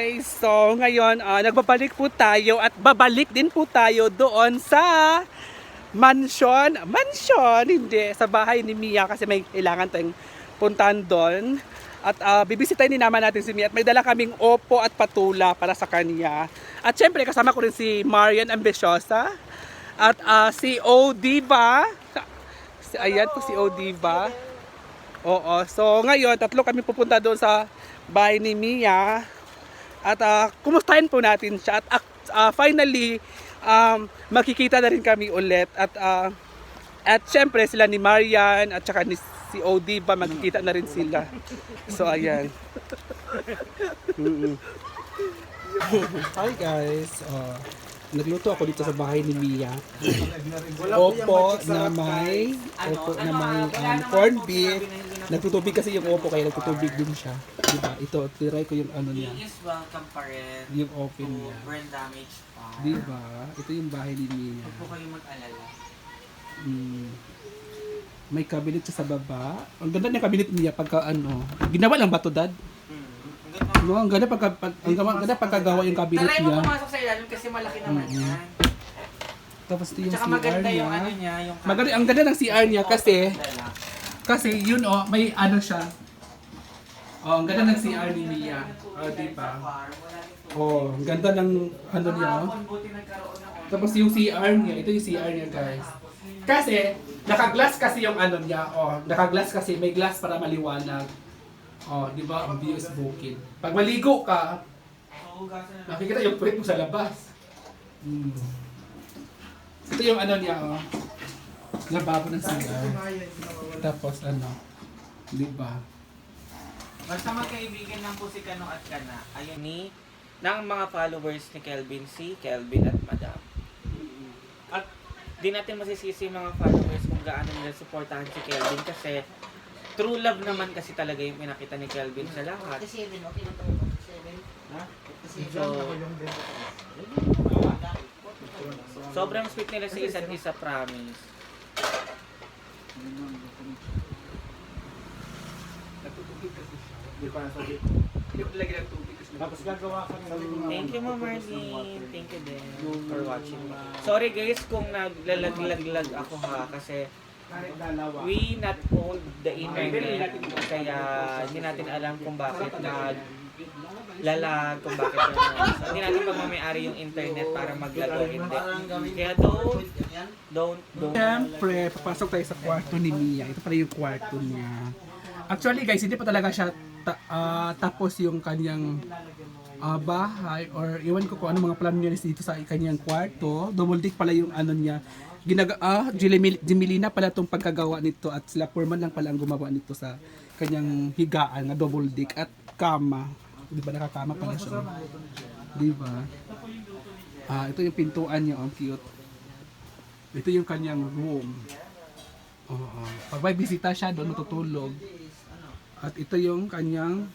guys! So ngayon, ah, nagbabalik po tayo at babalik din po tayo doon sa mansion. Mansion! Hindi, sa bahay ni Mia kasi may kailangan tayong puntahan doon. At uh, bibisitahin din naman natin si Mia at may dala kaming opo at patula para sa kanya. At syempre kasama ko rin si Marian Ambisyosa at ah, si O Diva. Ayan po si O. Oo. So ngayon, tatlo kami pupunta doon sa bahay ni Mia. At ah, kumustahin po natin siya. At ah, finally, um, makikita na rin kami ulit. At ah, at syempre sila ni Marian at saka ni si OD ba magkikita na rin sila. So ayan. Mm-mm. Hi guys. Uh, nagluto ako dito sa bahay ni Mia. Opo na may opo na may um, corned beef. Nagtutubig kasi yung opo kaya nagtutubig din siya. Diba? Ito, tiray ko yung ano niya. Please welcome pa rin Yung open to niya. burn damage pa. Diba? Ito yung bahay ni Mia. Huwag po kayo mag-alala. Mm. May cabinet siya sa baba. Ang ganda ng cabinet niya pagka ano. Ginawa lang ba to, Dad? Hmm. Ang ganda. No, ang ganda pagka pag, ang ganda, ganda pagkagawa yung cabinet Try mo niya. pumasok sa ilalim kasi malaki naman Mm-mm. yan. Tapos ito yung Tsaka CR maganda niya. yung ano niya, yung Maganda, ang ganda ng CR niya kasi. Kasi yun oh, may ano siya. Oh, ang ganda ng CR ni Mia. Oh, di ba? Oh, ang ganda ng ano niya. oh. Tapos yung CR niya, ito yung CR niya, guys. Kasi naka-glass kasi yung ano niya. Oh, naka-glass kasi may glass para maliwanag. Oh, di ba? Ang view is bukid. Pag maligo ka. Nakikita yung puwet mo sa labas. Mm. Ito yung ano niya, oh. Lababo ng CR. Tapos ano, di ba? Basta magkaibigan lang po si Kano at Kana. Ayun ni ng mga followers ni Kelvin C, Kelvin at Madam. At di natin masisisi mga followers kung gaano nila supportahan si Kelvin kasi true love naman kasi talaga yung pinakita ni Kelvin sa lahat. So, sobrang sweet nila sa isa't isa, promise. Natutubig kasi siya. Di ba sabi ko? Hindi ko lagi ng tubig kasi Tapos gagawa ka Thank you, Marlene. Thank you din for watching. Sorry guys kung naglalaglag ako ha kasi we not hold the internet kaya hindi natin alam kung bakit nag lalag kung bakit hindi natin pagmamayari yung internet para maglago hindi. Kaya don't don't don't Siyempre, papasok tayo sa kwarto ni Mia. Ito pala yung kwarto niya. Actually guys, hindi pa talaga siya ta- ah, tapos yung kanyang ah, bahay or iwan ko kung ano mga plano niya dito sa kanyang kwarto. Double deck pala yung ano niya. Ginaga ah, Jimili- Jimilina pala tong pagkagawa nito at sila Foreman lang pala ang gumawa nito sa kanyang higaan na double deck at kama. Di ba nakakama pala siya? Di ba? Ah, ito yung pintuan niya, ang cute. Ito yung kanyang room. Oo. Pag may bisita siya, doon matutulog. At ito yung kanyang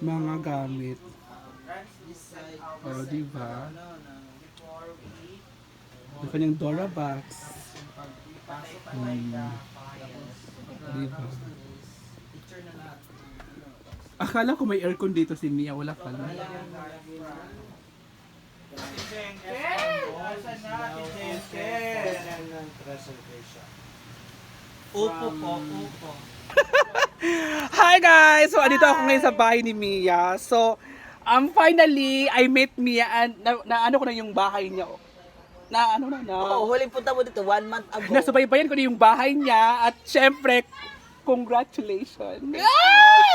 mga gamit. Oh, di ba? Yung kanyang Dora box. Hmm. Di ba? Akala ko may aircon dito si Mia, wala pala. Upo po, upo. Hi guys! So, andito ako ngayon sa bahay ni Mia. So, um, finally, I met Mia and na, na ano ko na yung bahay niya. Na ano na na. Oo, huling punta mo dito, one month ago. Nasubaybayan ko na yung bahay niya at syempre, congratulations. Ay!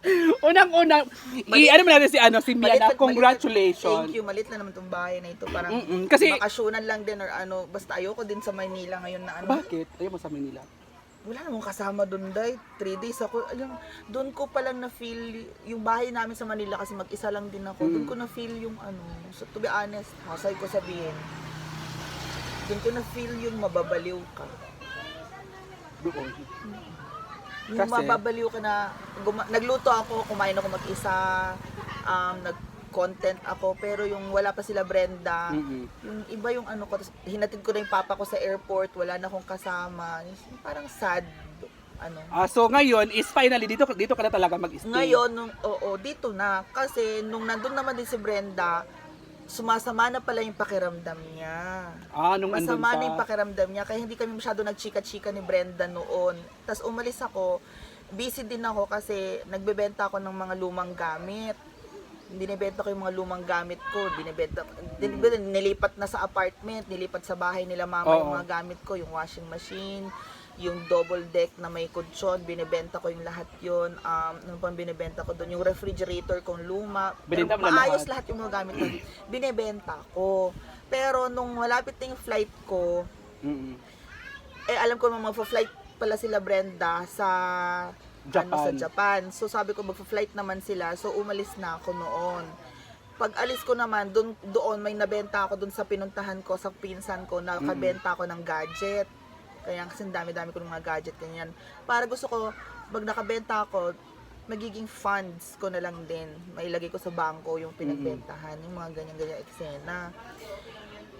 Unang-unang, i ano mo natin si ano si Mia Malit- na malit- congratulations. Thank you, malit na naman itong bahay na ito. Parang Mm-mm, kasi bakasyonan lang din or ano. Basta ayoko din sa Maynila ngayon na ano. bakit? Ayaw mo sa Manila. Wala namang kasama doon, day. Three days ako. Alam, doon ko palang na-feel yung bahay namin sa Manila kasi mag-isa lang din ako. Doon ko na-feel yung ano. So, to be honest, hasay ko sabihin. Doon ko na-feel yung mababaliw ka. Doon. Yung Kasi- mababaliw ka na, guma- nagluto ako, kumain ako mag-isa, um, nag-content ako, pero yung wala pa sila Brenda, Mm-mm. yung iba yung ano ko, tas hinatid ko na yung papa ko sa airport, wala na akong kasama, yung parang sad. ano. Ah, so ngayon is finally dito dito ka na talaga mag-stay. Ngayon, nung, oo, dito na. Kasi nung nandun naman din si Brenda, sumasama na pala yung pakiramdam niya. Ah, nung andun Masama pa. na yung pakiramdam niya. Kaya hindi kami masyado nagchika-chika ni Brenda noon. Tapos umalis ako. Busy din ako kasi nagbebenta ako ng mga lumang gamit. Binibenta ko yung mga lumang gamit ko. Binibenta, din, nilipat na sa apartment, nilipat sa bahay nila mama yung Oo. mga gamit ko. Yung washing machine, yung double deck na may kutsyon, binibenta ko yung lahat yon Um, ano pang binibenta ko doon? Yung refrigerator kong luma. Binenta mo maayos lahat? lahat yung mga gamit ko. Binibenta ko. Pero nung malapit na yung flight ko, Mm-mm. eh alam ko naman magfa-flight pala sila Brenda sa ano sa Japan. Japan. So sabi ko magfa-flight naman sila. So umalis na ako noon. Pag alis ko naman, doon doon may nabenta ako doon sa pinuntahan ko sa pinsan ko, nakabenta ako ng gadget. Kaya kasi dami-dami ko ng mga gadget ganyan. Para gusto ko pag nakabenta ako, magiging funds ko na lang din. Mailagay ko sa bangko yung pinagbentahan, yung mga ganyan-ganyan eksena.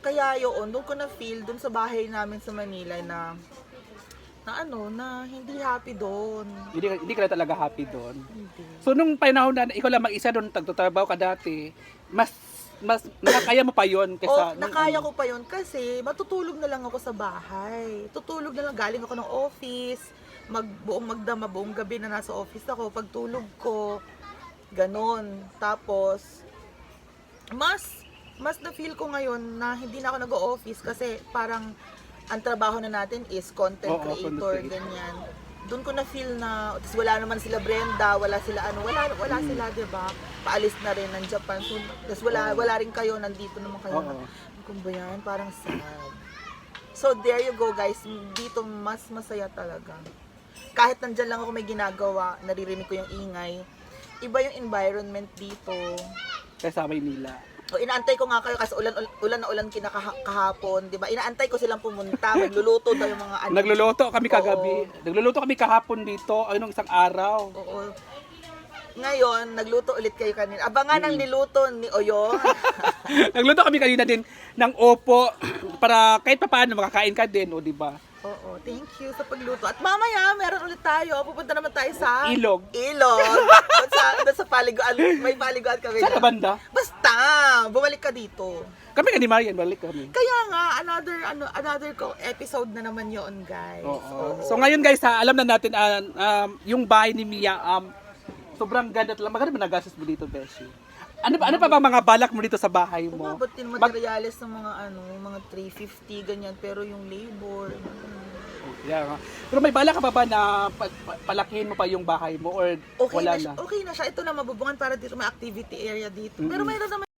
Kaya yun, doon ko na feel doon sa bahay namin sa Manila na na ano, na hindi happy doon. Hindi, hindi ka talaga happy doon. Hindi. So nung panahon na ikaw lang mag-isa doon tagtatrabaho ka dati, mas mas nakakaya mo pa yon kaysa nakaya ano. ko pa yun kasi matutulog na lang ako sa bahay. Tutulog na lang, galing ako ng office, mag, buong magdama, buong gabi na nasa office ako. Pagtulog ko, ganon. Tapos, mas, mas na-feel ko ngayon na hindi na ako nag-office kasi parang ang trabaho na natin is content Oo, creator, content creator. ganyan. Doon ko na feel na, tapos wala naman sila Brenda, wala sila ano, wala wala Mm. sila, 'di ba? Paalis na rin ng Japan. So, tapos wala wala rin kayo nandito naman kayo. Oo. Kung ba yan, parang sad. So there you go guys, dito mas masaya talaga. Kahit nandyan lang ako may ginagawa, naririnig ko yung ingay. Iba yung environment dito. kaysa Maynila. O, inaantay ko nga kayo kasi ulan, ulan na ulan kinakahapon, di ba? Inaantay ko silang pumunta, magluluto daw yung mga ano. Nagluluto kami Oo. kagabi. Nagluluto kami kahapon dito, ay nung isang araw. Oo. Ngayon, nagluto ulit kayo kanina. Abangan ang niluto ni Oyo. Nagluto kami kanina din ng opo para kahit pa paano makakain ka din, o di ba? Thank you sa pagluto. At mamaya, meron ulit tayo. Pupunta naman tayo sa... Ilog. Ilog. doon sa, doon sa paliguan. May paliguan kami. Saan dyan. banda? Basta, bumalik ka dito. Kami ka ni Marian, balik kami. Kaya nga, another ano another ko episode na naman yon guys. Oo. So ngayon guys, ha, alam na natin ah, um, yung bahay ni Mia um sobrang ganda talaga. Maganda ba nagastos mo dito, Beshi? Ano ba ano pa ba mga balak mo dito sa bahay mo? Umabot din Mag- materials ng mga ano, mga 350 ganyan, pero yung labor, mm, Yeah. Pero may balak ka pa ba na pa- pa- palakihin mo pa yung bahay mo or okay wala na, siya, na? okay na siya. Ito na mabubungan para dito may activity area dito. Pero mayroon naman